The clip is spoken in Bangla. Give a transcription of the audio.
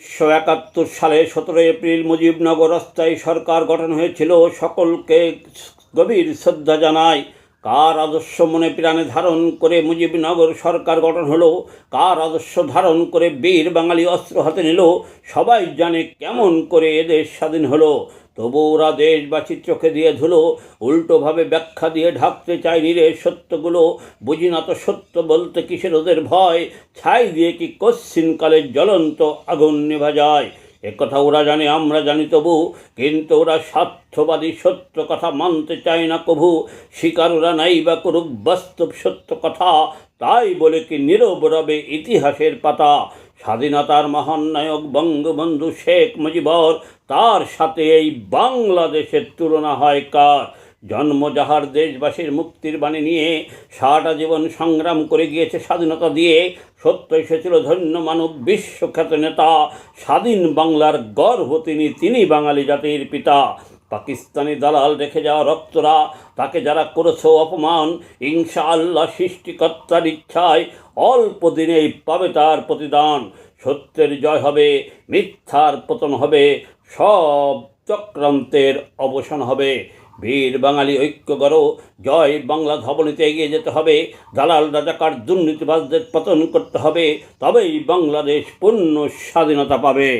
উনিশশো একাত্তর সালে সতেরো এপ্রিল মুজিবনগর অস্থায়ী সরকার গঠন হয়েছিল। সকলকে গভীর শ্রদ্ধা জানায়, কার আদর্শ মনে প্রাণে ধারণ করে মুজিবনগর সরকার গঠন হলো, কার আদর্শ ধারণ করে বীর বাঙালি অস্ত্র হাতে নিল, সবাই জানে কেমন করে এদেশ স্বাধীন হলো। তবু ওরা দেশবাসীর চোখে দিয়ে ধুলো, উল্টোভাবে ব্যাখ্যা দিয়ে ঢাকতে চায়নি রে সত্যগুলো। বুঝি না তো সত্য বলতে কিসের ওদের ভয়? ছাই দিয়ে কি কশ্চিনকালের জ্বলন্ত আগুন নেভা যায়? একথা ওরা জানে, আমরা জানি তবু, কিন্তু ওরা স্বার্থবাদী সত্য কথা মানতে চায় না কভু। শিকার ওরা নাই বা করুক বাস্তব সত্য কথা, তাই বলে কি নীরব রবে ইতিহাসের পাতা। স্বাধীনতার মহান নায়ক বঙ্গবন্ধু শেখ মুজিবর, তার সাথে এই বাংলাদেশের তুলনা হয় কার? জন্ম যাহার দেশবাসীর মুক্তির বাণী নিয়ে সারাটা জীবন সংগ্রাম করে গিয়েছে স্বাধীনতা দিয়ে, সত্য এসেছিল ধন্য মানব বিশ্বখ্যাত নেতা, স্বাধীন বাংলার গর্ভ তিনি তিনি বাঙালি জাতির পিতা। পাকিস্তানি দালাল রেখে যাওয়া রক্তরা, তাকে যারা করেছে অপমান ইনশা আল্লাহ সৃষ্টিকর্তার ইচ্ছায় অল্প দিনেই পাবে তার প্রতিদান। সত্যের জয় হবে, মিথ্যার পতন হবে, সব চক্রান্তের অবসান হবে। বীর বাঙালি ঐক্য গড়ো জয় বাংলা ধবনীতে এগিয়ে যেতে হবে, দালাল রাজাকার দুর্নীতিবাজদের পতন করতে হবে, তবেই বাংলাদেশ পূর্ণ স্বাধীনতা পাবে।